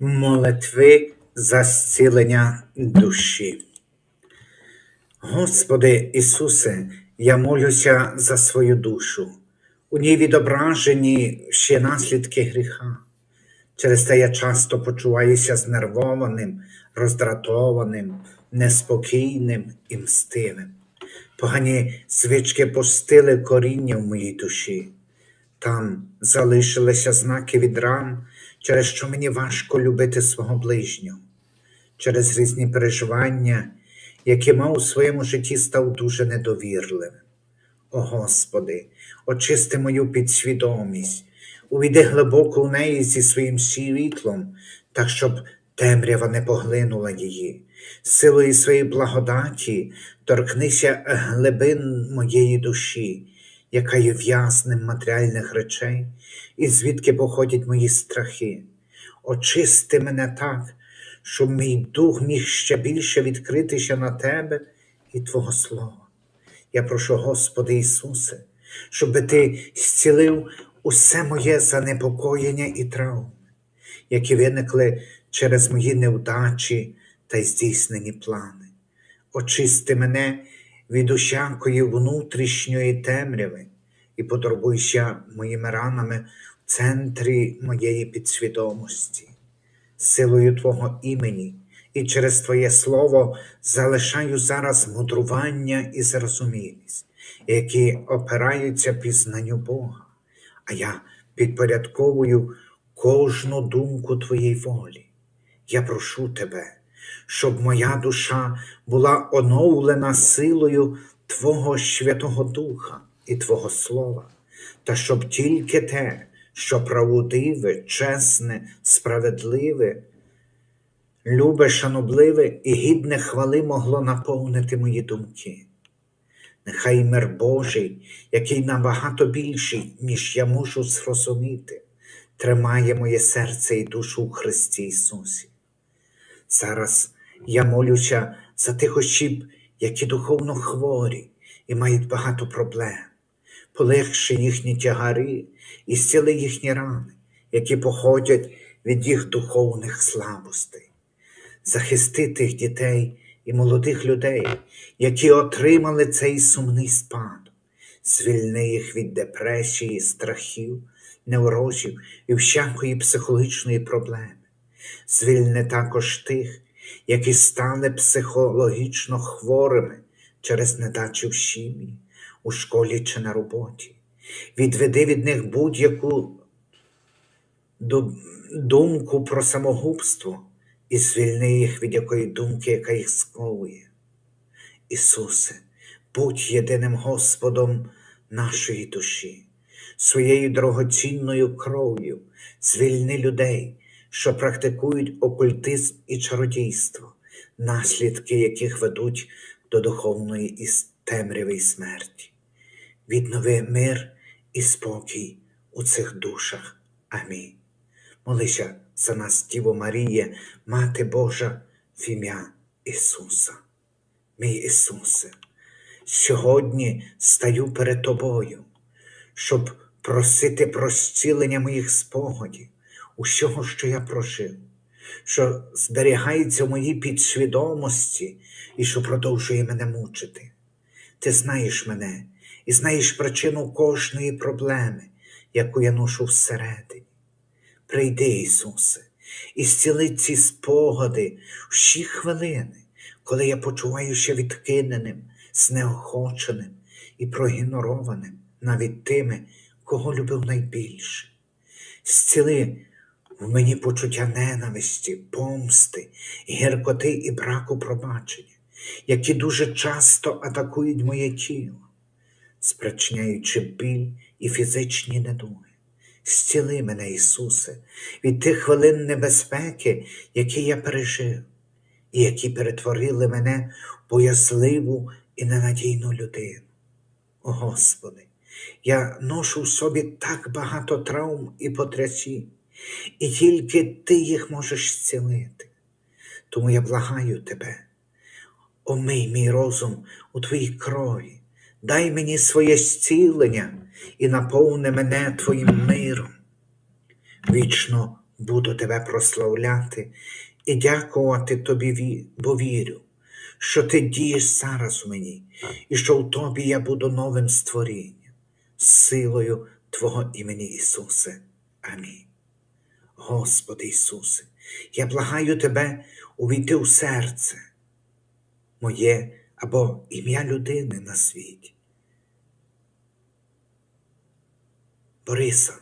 Молитви за зцілення душі. Господи Ісусе, я молюся за свою душу. У ній відображені ще наслідки гріха. Через те я часто почуваюся знервованим, роздратованим, неспокійним і мстивим. Погані звички пустили коріння в моїй душі. Там залишилися знаки від ран, через що мені важко любити свого ближнього. Через різні переживання, які мав у своєму житті, став дуже недовірливим. О Господи, очисти мою підсвідомість, увійди глибоко в неї зі своїм світлом, так щоб темрява не поглинула її. Силою своєї благодаті торкнися глибин моєї душі, яка є в'язнем матеріальних речей, і звідки походять мої страхи. Очисти мене так, щоб мій дух міг ще більше відкритися на Тебе і Твого Слова. Я прошу, Господи Ісусе, щоб Ти зцілив усе моє занепокоєння і травми, які виникли через мої невдачі та здійснені плани. Очисти мене від усякої внутрішньої темряви і потурбуйся моїми ранами в центрі моєї підсвідомості. Силою Твого імені і через Твоє Слово залишаю зараз мудрування і зрозумілість, які опираються пізнанню Бога, а я підпорядковую кожну думку Твоєї волі. Я прошу Тебе, щоб моя душа була оновлена силою Твого Святого Духа і Твого Слова, та щоб тільки те, що правдиве, чесне, справедливе, любе, шанобливе і гідне хвали могло наповнити мої думки. Нехай мир Божий, який набагато більший, ніж я можу зрозуміти, тримає моє серце і душу у Христі Ісусі. Зараз я молюся за тих осіб, які духовно хворі і мають багато проблем. Полегши їхні тягари і зціли їхні рани, які походять від їх духовних слабостей. Захисти тих дітей і молодих людей, які отримали цей сумний спадок, звільни їх від депресії, страхів, неврозів і всякої психологічної проблеми. Звільни також тих, які стали психологічно хворими через недачу в сім'ї, у школі чи на роботі. Відведи від них будь-яку думку про самогубство і звільни їх від якої думки, яка їх сковує. Ісусе, будь єдиним Господом нашої душі, своєю дорогоцінною кров'ю звільни людей, що практикують окультизм і чародійство, наслідки яких ведуть до духовної із темряви і смерті. Віднови мир і спокій у цих душах. Амінь. Молися за нас, Діво Маріє, Мати Божа, в ім'я Ісуса. Мій Ісусе, сьогодні стаю перед Тобою, щоб просити про зцілення моїх спогадів, усього, що я прожив, що зберігається в моїй підсвідомості і що продовжує мене мучити. Ти знаєш мене і знаєш причину кожної проблеми, яку я ношу всередині. Прийди, Ісусе, і зціли ці спогади всі хвилини, коли я почуваюся відкиненим, знеохоченим і проігнорованим навіть тими, кого любив найбільше. Зціли в мені почуття ненависті, помсти, гіркоти і браку пробачення, які дуже часто атакують моє тіло, спричиняючи біль і фізичні недуги. Зціли мене, Ісусе, від тих хвилин небезпеки, які я пережив, і які перетворили мене в боязливу і ненадійну людину. О Господи, я ношу в собі так багато травм і потрясінь, і тільки Ти їх можеш зцілити. Тому я благаю Тебе, омий мій розум у Твоїй крові, дай мені своє зцілення і наповни мене Твоїм миром. Вічно буду тебе прославляти і дякувати тобі, бо вірю, що ти дієш зараз у мені, і що в тобі я буду новим створінням, силою Твого імені Ісусе. Амінь. Господи Ісусе, я благаю Тебе увійти у серце моє або ім'я людини на світі. Бориса,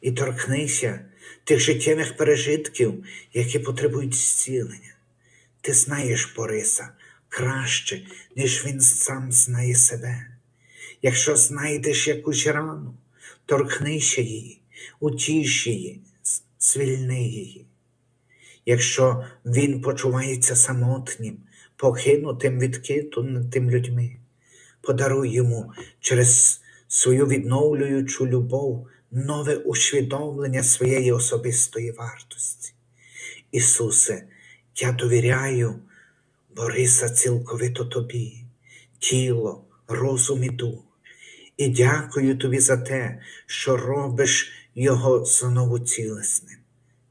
і торкнися тих життєвих пережитків, які потребують зцілення. Ти знаєш Бориса краще, ніж він сам знає себе. Якщо знайдеш якусь рану, торкнися її, утіш її, звільни її. Якщо він почувається самотнім, покинутим, відкинутим людьми, подаруй йому через свою відновлюючу любов нове усвідомлення своєї особистої вартості. Ісусе, я довіряю Бориса цілковито Тобі, тіло, розум і дух, і дякую Тобі за те, що робиш Його знову цілесним.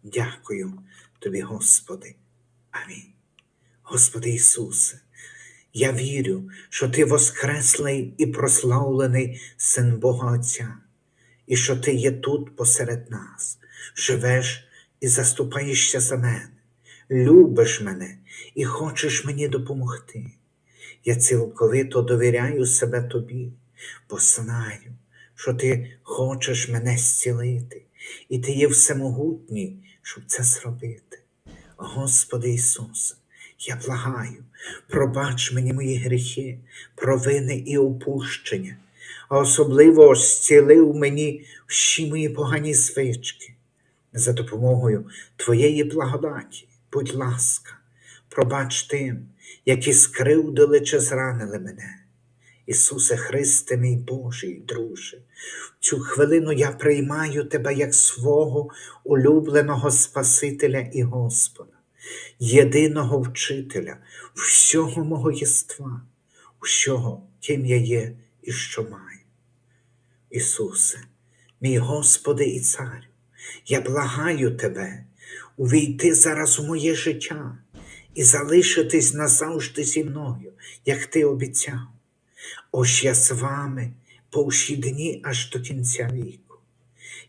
Дякую Тобі, Господи. Амінь. Господи Ісусе, я вірю, що Ти воскреслий і прославлений Син Бога Отця, і що Ти є тут посеред нас, живеш і заступаєшся за мене, любиш мене і хочеш мені допомогти. Я цілковито довіряю себе Тобі, бо знаю, що Ти хочеш мене зцілити, і Ти є всемогутній, щоб це зробити. Господи Ісусе, я благаю, пробач мені мої гріхи, провини і опущення, а особливо зцілив мені всі мої погані звички. За допомогою Твоєї благодаті, будь ласка, пробач тим, які скривдили чи зранили мене. Ісусе Христе, мій Божий друже, в цю хвилину я приймаю Тебе як свого улюбленого Спасителя і Господа, єдиного вчителя всього мого єства, всього, ким я є і що маю. Ісусе, мій Господи і Царю, я благаю Тебе увійти зараз у моє життя і залишитись назавжди зі мною, як Ти обіцяв. Ось я з вами по всі дні аж до кінця віку.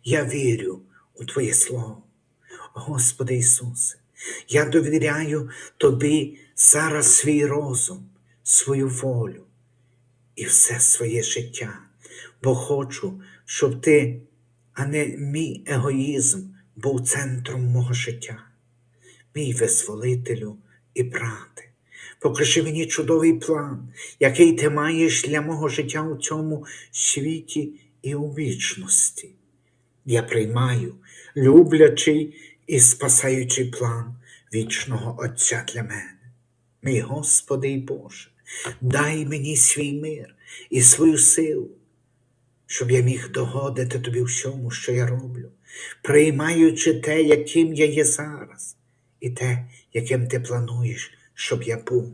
Я вірю у Твоє Слово. Господи Ісусе, я довіряю Тобі зараз свій розум, свою волю і все своє життя, бо хочу, щоб Ти, а не мій егоїзм, був центром мого життя, мій визволителю і брате. Покажи мені чудовий план, який ти маєш для мого життя у цьому світі і у вічності. Я приймаю люблячий і спасаючий план вічного Отця для мене. Мій Господи і Боже, дай мені свій мир і свою силу, щоб я міг догодити тобі всьому, що я роблю, приймаючи те, яким я є зараз, і те, яким ти плануєш, щоб я був.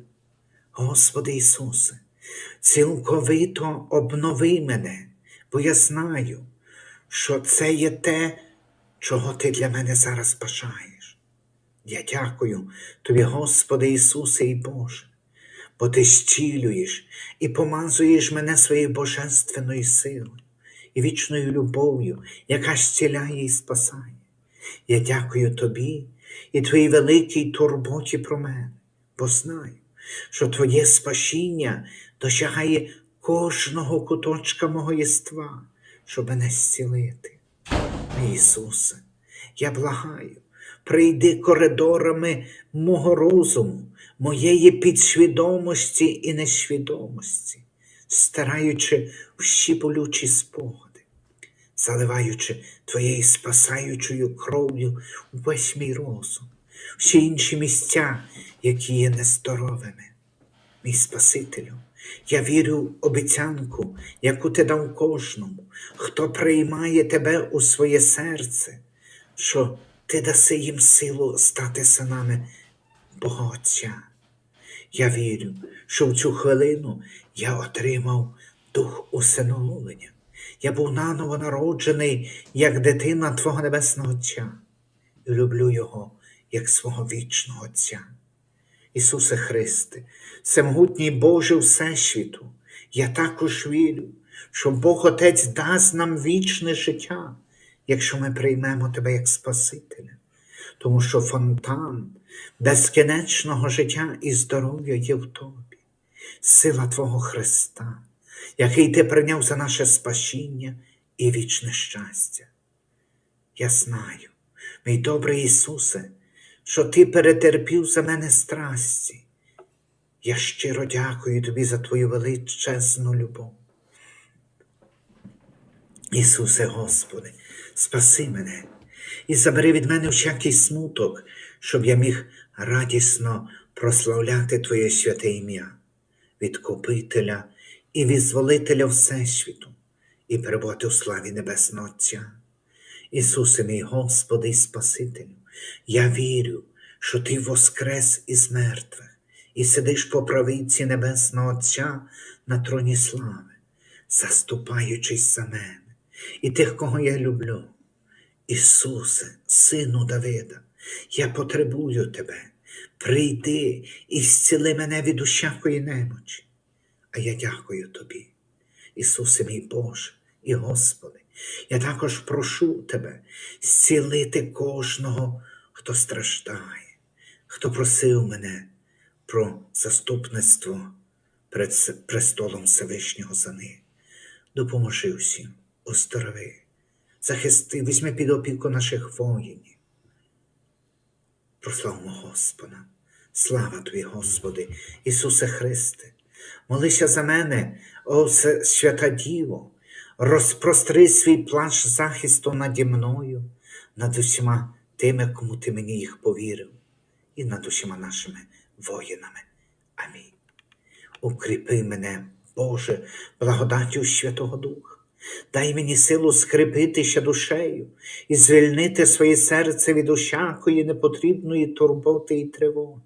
Господи Ісусе, цілковито обнови мене, бо я знаю, що це є те, чого ти для мене зараз бажаєш. Я дякую тобі, Господи Ісусе і Боже, бо Ти зцілюєш і помазуєш мене своєю божественною силою і вічною любов'ю, яка зціляє і спасає. Я дякую тобі і твоїй великій турботі про мене, бо знаю, що Твоє спасіння досягає кожного куточка мого єства, щоб мене зцілити. Ісусе, я благаю, прийди коридорами мого розуму, моєї підсвідомості і несвідомості, стираючи всі болючі спогади, заливаючи Твоєю спасаючою кров'ю увесь мій розум, всі інші місця, які є нездоровими. Мій Спасителю, я вірю в обіцянку, яку ти дав кожному, хто приймає тебе у своє серце, що ти даси їм силу стати синами Бога Отця. Я вірю, що в цю хвилину я отримав дух усиновлення. Я був наново народжений, як дитина Твого Небесного Отця. і люблю Його як свого вічного Отця. Ісусе Христе, всемогутній Боже Всесвіту, я також вірю, що Бог Отець дасть нам вічне життя, якщо ми приймемо Тебе як Спасителя, тому що фонтан безкінечного життя і здоров'я є в Тобі, сила Твого Христа, який Ти прийняв за наше спасіння і вічне щастя. Я знаю, мій добрий Ісусе, що Ти перетерпів за мене страсті. Я щиро дякую Тобі за Твою величезну любов. Ісусе Господи, спаси мене і забери від мене всякий смуток, щоб я міг радісно прославляти Твоє святе ім'я, відкупителя і визволителя Всесвіту, і перебувати у славі Небесного Отця. Ісусе мій Господи і Спасителю, я вірю, що Ти воскрес із мертвих і сидиш по правиці Небесного Отця на троні слави, заступаючись за мене і тих, кого я люблю. Ісусе, Сину Давида, я потребую Тебе. Прийди і зціли мене від усякої немочі. А я дякую Тобі, Ісусе мій Боже і Господи. Я також прошу Тебе зцілити кожного, хто страждає, хто просив мене про заступництво перед престолом Всевишнього за них. Допоможи всім, оздорови, захисти, візьми під опіку наших воїнів. Прославмо Господа. Слава Тобі, Господи, Ісусе Христе, молися за мене, о свята Діво, розпростри свій плащ захисту наді мною, над усіма тими, кому ти мені їх повірив, і над усіма нашими воїнами. Амінь. Укріпи мене, Боже, благодаттю Святого Духа. Дай мені силу скріпитися душею і звільнити своє серце від усякої непотрібної турботи і тривоги.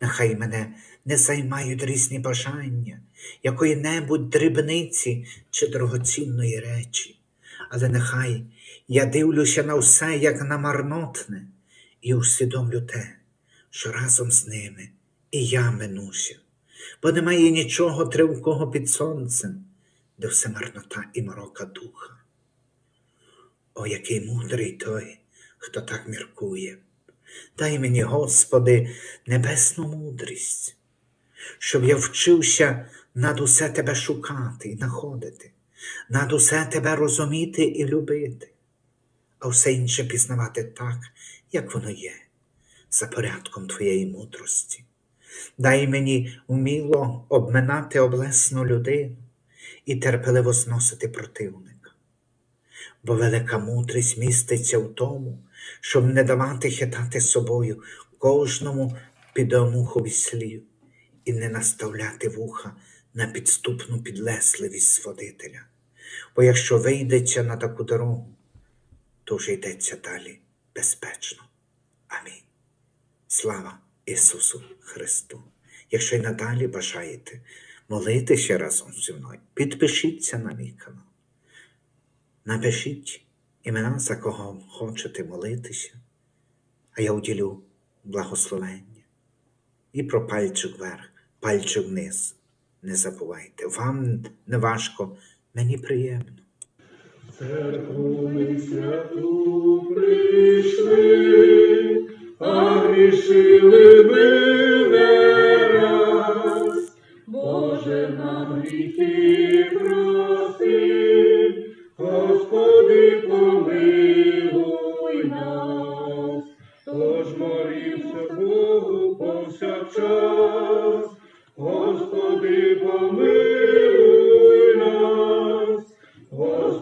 Нехай мене не займають різні бажання, якої-небудь дрібниці чи дорогоцінної речі, але нехай я дивлюся на все як на марнотне і усвідомлю те, що разом з ними і я минуся, бо немає нічого тривкого під сонцем, де все марнота і морока духа. О, який мудрий той, хто так міркує. Дай мені, Господи, небесну мудрість, щоб я вчився над усе Тебе шукати і знаходити, над усе Тебе розуміти і любити, а все інше пізнавати так, як воно є, за порядком Твоєї мудрості. Дай мені вміло обминати облесну людину і терпеливо зносити противника. Бо велика мудрість міститься в тому, щоб не давати хитати собою кожному підомухові слів і не наставляти вуха на підступну підлесливість сводителя. Бо якщо вийдеться на таку дорогу, то вже йдеться далі безпечно. Амінь. Слава Ісусу Христу! Якщо й надалі бажаєте молитися разом зі мною, підпишіться на мій канал. Напишіть імена, за кого хочете молитися, а я уділю благословення. І про пальчик вверх, пальчик вниз. Не забувайте. Вам не важко, мені приємно. Церкву ми святу прийшли, а грішили ми не раз. Боже нам гріхи прости, Господи помилуй нас. Тож молімся Богу повсякчас,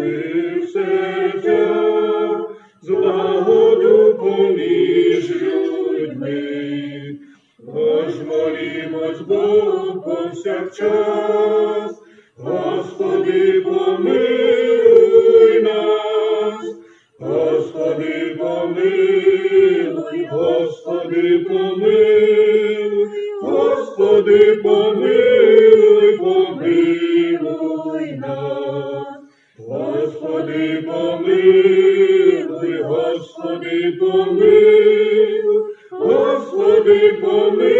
Ти серця, злагоду поміж людьми, Тож молімось Богу повсякчас. For me.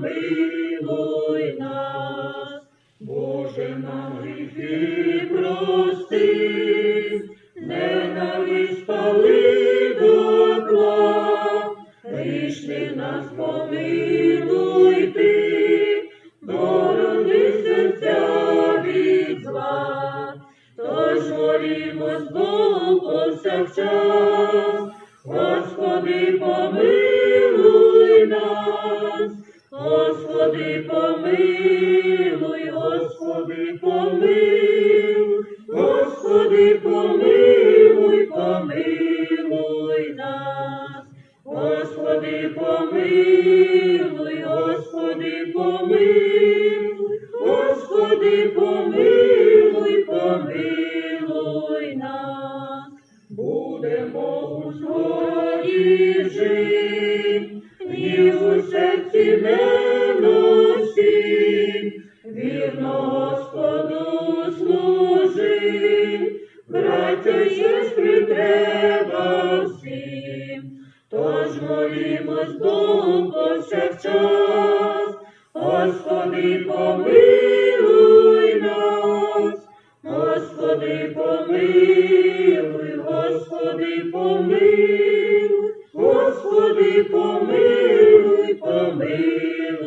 também. помилуй, помилуй. молимось Богу час, Господи, помилуй нас, Господи, помилуй, Господи, помилуй, Господи, помилуй, помилуй.